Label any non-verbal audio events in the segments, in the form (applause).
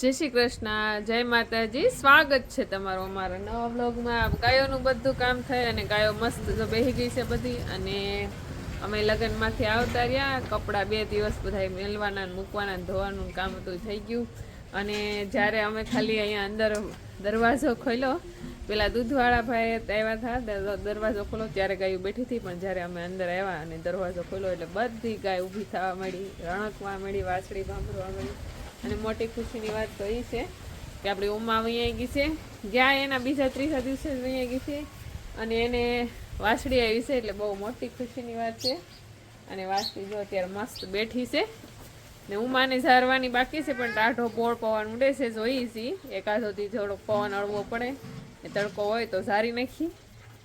જય શ્રી કૃષ્ણ, જય માતાજી. સ્વાગત છે તમારું અમારા નવા બ્લોગમાં ગાયોનું બધું કામ થાય અને ગાયો મસ્ત બેહી ગઈ છે બધી. અને અમે લગ્નમાંથી આવતા રહ્યા. કપડાં બે દિવસ બધા મેલવાના મૂકવાના ધોવાનું કામ હતું થઈ ગયું. અને જ્યારે અમે ખાલી અહીંયા અંદર દરવાજો ખોલ્યો, પેલા દૂધવાળા ભાઈ આવ્યા હતા. દરવાજો ખોલો ત્યારે ગાયું બેઠી હતી. પણ જ્યારે અમે અંદર આવ્યા અને દરવાજો ખોલ્યો એટલે બધી ગાય ઊભી થવા મળી, રણકવા મળી, વાછડી ભાંભરવા મળી. અને મોટી ખુશીની વાત તો એ છે કે આપણી ઉમા વૈયા ગઈ છે. જ્યાં એના બીજા ત્રીજા દિવસે જ વૈયા ગઈ છે. અને એને વાસળી આવી છે, એટલે બહુ મોટી ખુશીની વાત છે. અને વાસળી જો અત્યારે મસ્ત બેઠી છે. ને ઉમાને ઝારવાની બાકી છે, પણ ટાઢો પોળ પવન ઉડે છે જોઈ છી એકાદોથી થોડોક પવન અળવો પડે. એ તડકો હોય તો ઝારી નાખી.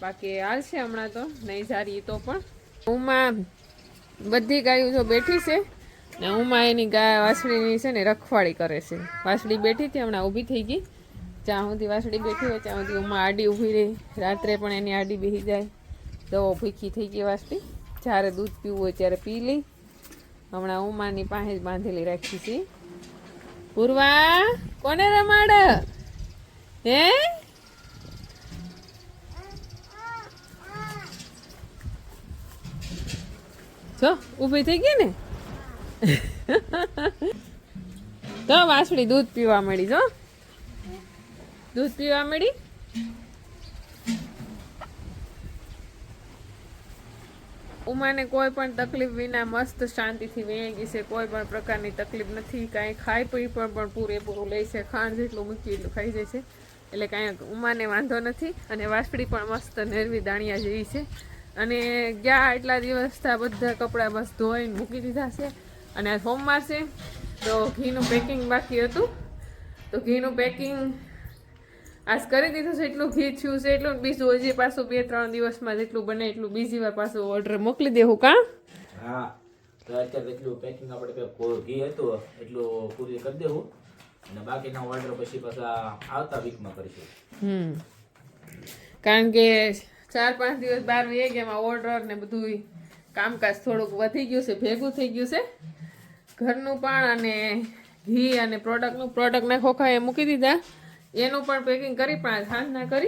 બાકી હાલ છે હમણાં તો નહીં ઝારી તો પણ. ઉમા બધી ગાયો જો બેઠી છે. ને ઉમા એની ગાય વાસળીની છે ને રખવાડી કરે છે. વાસળી બેઠી હતી, હમણાં ઊભી થઈ ગઈ. જ્યાં સુધી વાસળી બેઠી હોય ત્યાં સુધી ઉમા આડી ઊભી રહી. રાત્રે પણ એની આડી બેસી જાય. તો ભૂખી થઈ ગઈ વાસળી. જ્યારે દૂધ પીવું હોય ત્યારે પી લઈ હમણાં ઉમાની પાસે જ બાંધેલી રાખી છે. પૂર્વા કોને રમાડ? હે? જો, ઊભી થઈ ગઈ ને? તો વાસળી દૂધ પીવા મળી, જો. દૂધ પીવા મળી. ઉમાને કોઈ પણ તકલીફ વિના મસ્ત શાંતિથી વેઈ ગઈ છે, કોઈ પણ પ્રકારની તકલીફ નથી, કાંઈ ખાઈ પી પણ પણ પૂરેપૂરું લે છે, ખાંડ જેટલું મૂકી એટલું ખાઈ જાય છે. એટલે કાંઈ ઉમાને વાંધો નથી અને વાસળી પણ મસ્ત નેરવી દાણિયા જેવી છે. અને ગયા એટલા દિવસ બધા કપડાં બસ ધોઈને મૂકી દીધા છે. અને આ સોમવાર છે. તો ઘીનું પેકિંગ બાકી હતું. તો ઘીનું પેકિંગ આજ કરી દીધું છે એટલું ઘી થયું છે એટલું બીજું હજી પાછું બે ત્રણ દિવસમાં જેટલું બને એટલું બીજી વાર પાછું ઓર્ડર મોકલી દેવું કા? હા તો અત્યારે એટલું પેકિંગ આપણે ઘી હતું એટલું પૂરી કરી દેવું. અને બાકીના ઓર્ડર પછી પાછા આવતા વીકમાં કરીશું. હમ. કારણ કે ચાર પાંચ દિવસ બાર વે એમાં ઓર્ડર ને બધું કામકાજ થોડુંક વધી ગયું છે ભેગું થઈ ગયું છે. ઘરનું પણ અને ઘી અને પ્રોડક્ટનું પ્રોડક્ટના ખોખા એ મૂકી દીધા. એનું પણ પેકિંગ કરી, પણ સાંજના કરી.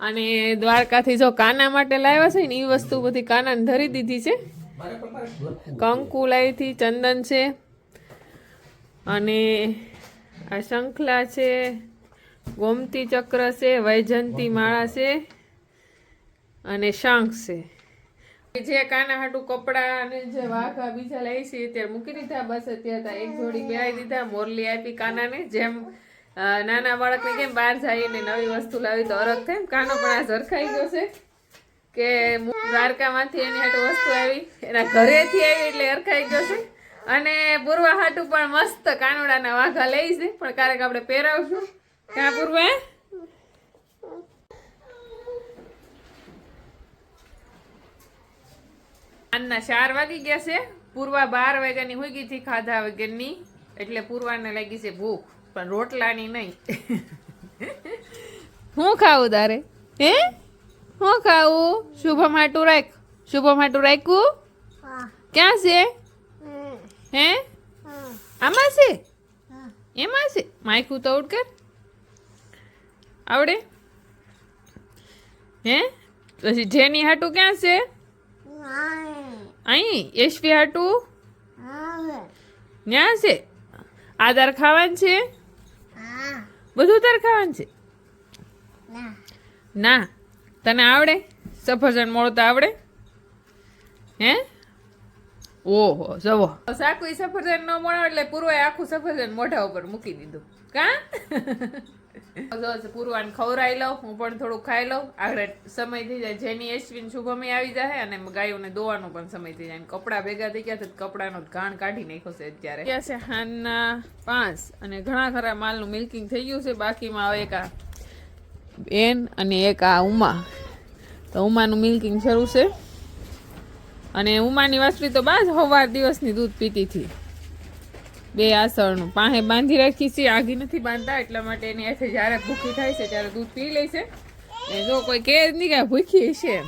અને દ્વારકાથી જો કાના માટે લાવ્યા છે ને એ વસ્તુ બધી કાનાને ધરી દીધી છે. કંકુ લાવીથી ચંદન છે. અને આ શંખલા છે, ગોમતી ચક્ર છે વૈજંતી માળા છે, અને શંખ છે. જે કાના હાટુ કપડા અને જે વાઘા બીજા લઈ છે, અત્યારે મૂકી દીધા બસ, અત્યારે એક જોડી પહેરાવી દીધા, મોરલી આપી કાનાને, જેમ નાના બાળકને કેમ બહાર જઈને નવી વસ્તુ લાવી તો અરગ થાય કાનો પણ આ ઝરખાઈ ગયો છે, કે દ્વારકામાંથી એની હાટુ વસ્તુ આવી, એના ઘરેથી આવી એટલે અરખાઈ ગયો છે, અને પૂર્વા હાટુ પણ મસ્ત કાનુડાના વાઘા લઈ છે, પણ ક્યારેક આપણે પહેરાવશું. ક્યાં પૂર્વા? આજના ચાર વાગી ગયા છે. પૂર્વા બાર વાગ્યાની હોઈ ગઈ હતી ખાધા વગરની. એટલે પૂર્વાને લાગી છે ભૂખ પણ રોટલાની નહીં. (laughs) હું ખાવું તારે? હે? હું ખાવું? શુભમ હાટું રાખ. શુભમ હાટું રાખ્યું? ક્યાં છે? હે? આમાં છે? એમાં છે? માયકું તો ઉડકર. આવડે? હે? પછી જેની હાટું ક્યાં છે? અહીં યશવી હાટું ન્યા છે? આધાર ખાવાનું છે? બધું તાર ખાવાનું છે? ના. તને આવડે? સફરજન મોળતા આવડે? હે? ઓહો જવો. સાકુ સફરજન ન મળે એટલે પૂર્વે આખું સફરજન મોઢા ઉપર મૂકી દીધું. કા? પૂર્વાને ખવરાઈ લઉં, હું પણ થોડું ખાઈ લઉં. આગળ સમય થઈ જાય, જેની એશ્વિન શુભમી આવી જાય અને ગાયોને દોવાનો પણ સમય થઈ જાય. કપડાં ભેગા થઈ ગયા તો કપડાનો ઘાણ કાઢી નાખ્યો છે અત્યારે. ક્યાં છે હાનના પાંચ અને ઘણા ખરા માલનું મિલ્કિંગ થઈ ગયું છે, બાકીમાં હવે એક આ બેન અને એક આ ઉમા. તો ઉમાનું મિલ્કિંગ શરૂ છે. અને ઉમાની વાસળી તો બાજ સવાર દિવસની દૂધ પીતી હતી. બે આસળનું પાસે બાંધી રાખી છે, આગી નથી બાંધતા, એટલા માટે એની હાથે જ્યારે ભૂખી થાય છે, ત્યારે દૂધ પી લે છે. જો કોઈ કહે નહીં કે ભૂખી છે એમ.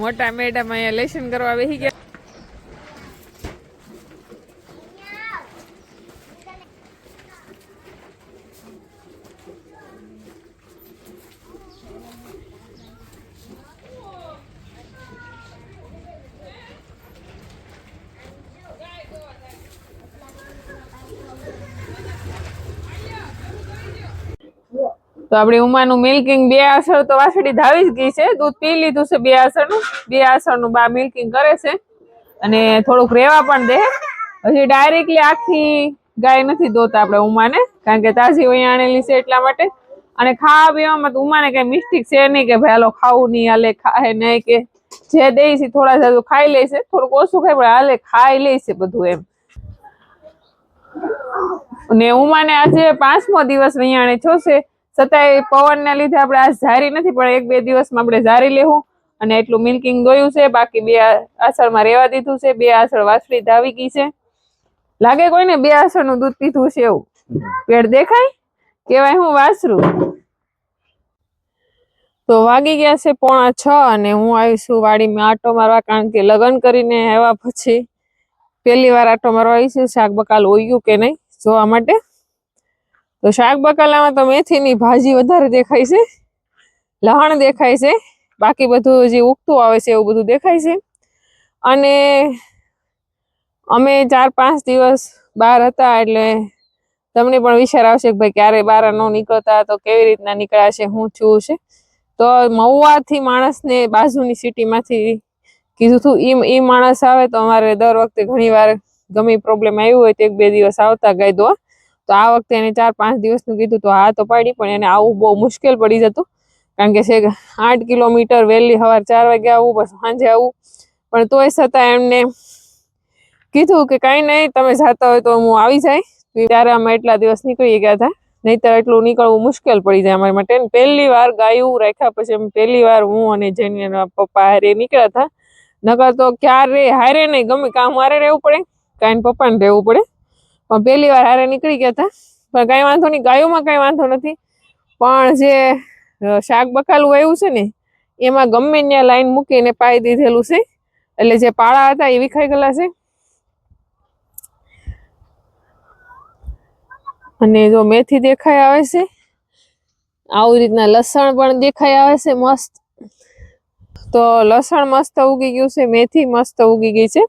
મોટા મેડમ અહીંયા લેસન કરવા બેસી તો આપણી ઉમાનું મિલ્કિંગ બે આસળ તો વાસળી ધાવી જ ગઈ છે. દૂધ પી લીધું છે બે આસળનું. બે આસળનું બા મિલ્કિંગ કરે છે. અને થોડુંક રેવા પણ દે. હજી ડાયરેક્ટલી આખી ગાય નથી દોતા આપણે ઉમાને, કારણ કે તાજી હોય આણેલી છે એટલા માટે. અને ખાવા પીવામાં તો ઉમાને કઈ મિસ્ટેક છે નહીં કે ભાઈ, હાલો, ખાવું નહીં, હાલે, ખાય નહીં કે જે દે છે થોડા જાજુ ખાઈ લે છે. થોડુંક ઓછું ખાય, પણ હાલે, ખાઈ લે છે બધું એમ. અને ઉમાને આજે પાંચમો દિવસ વૈયાણે થયો છે. છતાંય પવનના લીધે આપણે આ ઝારી નથી, પણ એક બે દિવસમાં આપણે ઝારી લેવું અને એટલું મિલ્કિંગ દોયું છે. બાકી બે આસળમાં રહેવા દીધું છે. બે આસળ વાસળી ધાવી ગઈ છે. લાગે કોઈને બે આસળનું દૂધ પીધું છે એવું? પેટ દેખાય? કેવાય હું વાસરું તો વાગી ગયા છે પોણા છ અને હું આવીશું વાડીમાં આટો મારવા, કારણ કે લગ્ન કરીને આવ્યા પછી પહેલી વાર આટો મારવા આવી છે. શાક બકાલ ઓયું કે નહીં, જોવા માટે? તો શાક બકાલામાં તો મેથીની ભાજી વધારે દેખાય છે, લહણ દેખાય છે, બાકી બધું જે ઉગતું આવે છે એવું બધું દેખાય છે. અને અમે ચાર પાંચ દિવસ બહાર હતા એટલે તમને પણ વિચાર આવશે કે ભાઈ ક્યારે બહાર ન નીકળતા તો કેવી રીતના નીકળ્યા છે, હું છું છે. તો મહુવાથી માણસને બાજુની સિટીમાંથી કીધું હતું એમ એ માણસ આવે તો અમારે દર વખતે ઘણી વાર ગમે પ્રોબ્લેમ આવ્યું હોય તો એક બે દિવસ આવતા ગાય દોવા તો આ વખતે એને ચાર પાંચ દિવસનું કીધું તો હા તો પાડી, પણ એને આવું બહુ મુશ્કેલ પડી જતું. કારણ કે છે આઠ કિલોમીટર વહેલી સવાર ચાર વાગે આવવું બસ સાંજે આવવું પણ તોય છતાં એમને કીધું કે કાંઈ નહીં, તમે જતા હોય તો હું આવી જાય. ત્યારે અમે એટલા દિવસ નીકળી ગયા હતા. નહીતર એટલું નીકળવું મુશ્કેલ પડી જાય અમારી માટે. પહેલી વાર ગાયું રાખ્યા પછી અમે પહેલી વાર હું અને જેની પપ્પા હારે નીકળ્યા હતા. નકર તો ક્યારે, હારે નહીં, ગમે કામ મારે રહેવું પડે. કાંઈ પપ્પાને રહેવું પડે. પણ પહેલી વાર હારે નીકળી ગયા હતા પણ કાંઈ વાંધો નહીં, ગાયોમાં કાંઈ વાંધો નથી. પણ જે શાક બકાલું આવ્યું છે ને, એમાં ગમે ત્યાં લાઈન મૂકીને પાઈ દીધેલું છે. એટલે જે પાળા હતા એ વિખાઈ ગયેલા છે. અને જો મેથી દેખાઈ આવે છે, આવી રીતના લસણ પણ દેખાઈ આવે છે મસ્ત. તો લસણ મસ્ત ઉગી ગયું છે, મેથી મસ્ત ઉગી ગઈ છે.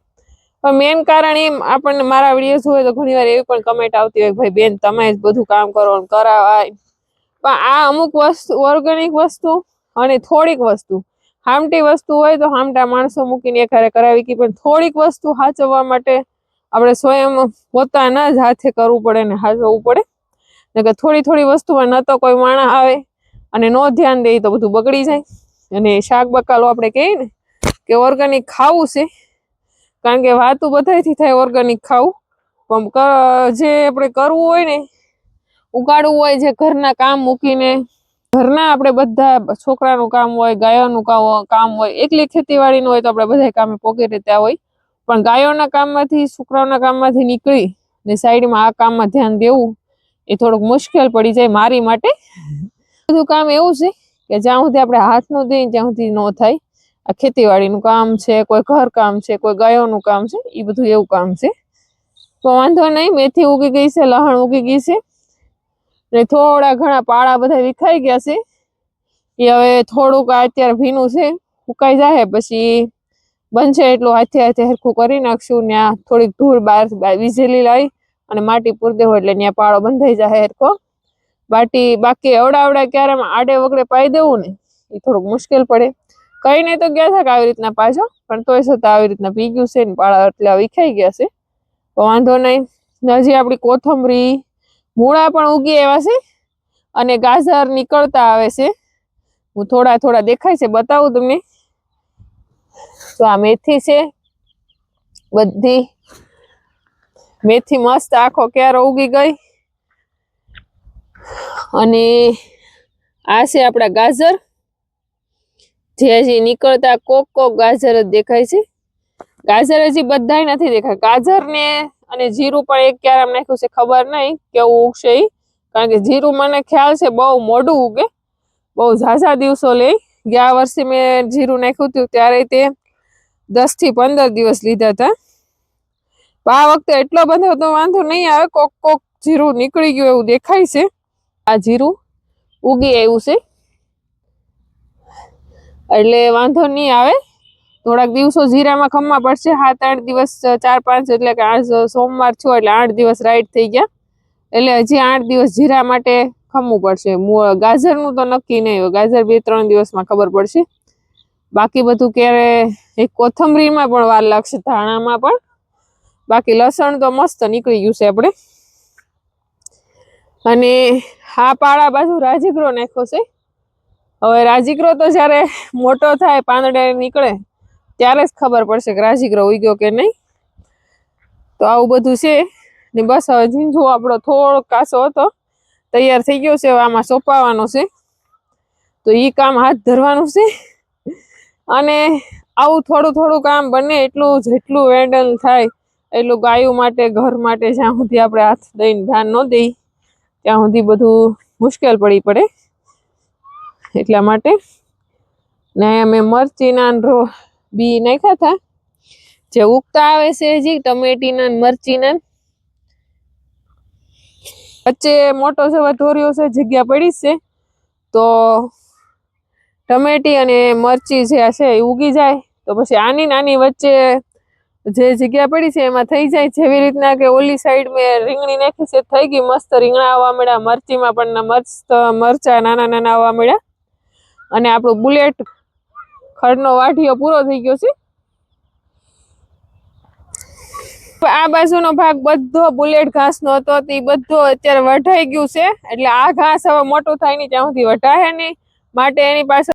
પણ મેન કારણ એમ, આપણને મારા વીડિયો જોવે તો ઘણી વાર એવી પણ કમેન્ટ આવતી હોય ભાઈ બેન, તમે જ બધું કામ કરો કરાવાય. પણ આ અમુક વસ્તુ ઓર્ગેનિક વસ્તુ અને થોડીક વસ્તુ. હામટી વસ્તુ હોય તો હામટા માણસો મૂકીને એકારે કરાવી કે પણ થોડીક વસ્તુ સાચવવા માટે આપણે સ્વયં પોતાના જ હાથે કરવું પડે ને હાચવવું પડે. નકર થોડી થોડી વસ્તુમાં ન તો કોઈ માણા આવે અને નો ધ્યાન દે તો બધું બગડી જાય. અને શાક બકાલો આપણે કહીએ ને કે ઓર્ગેનિક ખાવું છે. કારણ કે વાતું બધાથી થાય ઓર્ગેનિક ખાવું. પણ જે આપણે કરવું હોય ને, ઉગાડવું હોય જે ઘરના કામ મૂકીને, ઘરના આપણે બધા છોકરાનું કામ હોય, ગાયોનું કામ કામ હોય, એકલી ખેતીવાડીનું હોય તો આપણે બધા કામે પોકી રહેતા હોય. પણ ગાયોના કામમાંથી, છોકરાઓના કામમાંથી નીકળી ને સાઈડમાં આ કામમાં ધ્યાન દેવું, એ થોડુંક મુશ્કેલ પડી જાય મારી માટે. (laughs) બધું કામ એવું છે કે જ્યાં સુધી આપણે હાથ ન દઈએ ત્યાં સુધી ન થાય. આ ખેતીવાડીનું કામ છે, કોઈ ઘર કામ છે, કોઈ ગાયોનું કામ છે એ બધું એવું કામ છે. તો વાંધો નહીં, મેથી ઉગી ગઈ છે, લહણ ઉગી ગઈ છે. ને થોડા ઘણા પાળા બધા વિખાઈ ગયા છે. એ હવે થોડુંક અત્યારે ભીનું છે સુકાઈ જાય પછી બનશે એટલું હાથે હાથે હરખું કરી નાખશું, ને થોડીક ધૂળ બહાર વીજેલી લાવી અને માટી પૂર દેવો એટલે ત્યાં પાળો બંધાઈ જાય હરખો. બાકી બાકી અવડાવડા અવડા ક્યારે આડે વગડે પાઈ દેવું ને એ થોડુંક મુશ્કેલ પડે. કઈ નહીં તો ગયા છે કે આવી રીતના પાછો, પણ તોય છતાં આવી રીતના પી ગયું છે ને પાળા એટલા વિખાઈ ગયા છે. તો વાંધો નહીં. હજી આપણી કોથમરી મૂળા પણ ઉગી આવ્યા છે અને ગાજર નીકળતા આવે છે. હું થોડા થોડા દેખાય છે, બતાવું તમને. તો આ મેથી છે. બધી મેથી મસ્ત આખો ક્યારો ઉગી ગઈ. અને આ છે આપણા ગાજર. જે હજી નીકળતા કોક કોક ગાજર જ દેખાય છે. ગાજર હજી બધાય નથી દેખાય. ગાજર ને અને જીરું પણ એક ક્યારે નાખ્યું છે ખબર નહીં કેવું ઉગશે એ કારણ કે જીરું મને ખ્યાલ છે બહુ મોડું ઉગે. બહુ ઝાઝા દિવસો લે ગયા વર્ષે મેં જીરું નાખ્યું હતું ત્યારે તે દસથી પંદર દિવસ લીધા હતા આ વખતે એટલો બધો તો વાંધો નહીં આવે. કોક કોક જીરું નીકળી ગયું એવું દેખાય છે. આ જીરું ઉગી આવ્યું છે. એટલે વાંધો નહીં આવે. થોડાક દિવસો જીરામાં ખમવા પડશે. સાત આઠ દિવસ ચાર પાંચ એટલે કે આજ સોમવાર છો એટલે આઠ દિવસ રાઈટ થઈ ગયા. એટલે હજી આઠ દિવસ જીરા માટે ખમવું પડશે. ગાજરનું તો નક્કી નહીં હોય. ગાજર બે ત્રણ દિવસમાં ખબર પડશે. બાકી બધું ક્યારે એક કોથમરીમાં પણ વાર લાગશે, ધાણામાં પણ. બાકી લસણ તો મસ્ત નીકળી ગયું છે આપણે. અને હા, પાળા બાજુ રાજીગરો નાખ્યો છે. હવે રાજીકરો તો જ્યારે મોટો થાય, પાંદડે નીકળે, ત્યારે જ ખબર પડશે કે રાજીકરો ઉગ્યો કે નહીં. તો આવું બધું છે. ને બસ હવે ઝીંઝું આપણો થોડો કાસો હતો. તૈયાર થઈ ગયો છે. આમાં સોંપાવાનો છે. તો એ કામ હાથ ધરવાનું છે. અને આવું થોડું થોડું કામ બને એટલું જેટલું વેન્ડલ થાય, એટલું ગાયો માટે, ઘર માટે જ્યાં સુધી આપણે હાથ દઈને ધ્યાન ન દઈ, ત્યાં સુધી બધું મુશ્કેલ પડી પડે. એટલા માટે. ને અમે મરચીના રો બી નાખ્યા હતા. જે ઉગતા આવે છે હજી, ટમેટીના મરચીના વચ્ચે મોટો સવા ધોર્યો છે, જગ્યા પડી છે. તો ટમેટી અને મરચી જે છે એ ઉગી જાય. તો પછી આની નાની વચ્ચે જે જગ્યા પડી છે એમાં થઈ જાય. જેવી રીતના કે ઓલી સાઈડ મેં રીંગણી નાખી છે, થઈ ગઈ મસ્ત રીંગણા આવવા મળ્યા. મરચીમાં પણ મસ્ત મરચા નાના નાના આવવા મળ્યા. અને આપણું બુલેટ ખડનો વાઢીયો પૂરો થઈ ગયો છે. આ બાજુનો ભાગ બધો બુલેટ ઘાસનો હતો, તે બધો અત્યારે વઢાઈ ગયું છે. એટલે આ ઘાસ હવે મોટું થાય નહીં, ત્યાં સુધી વઢાય નહીં. માટે એની પાસે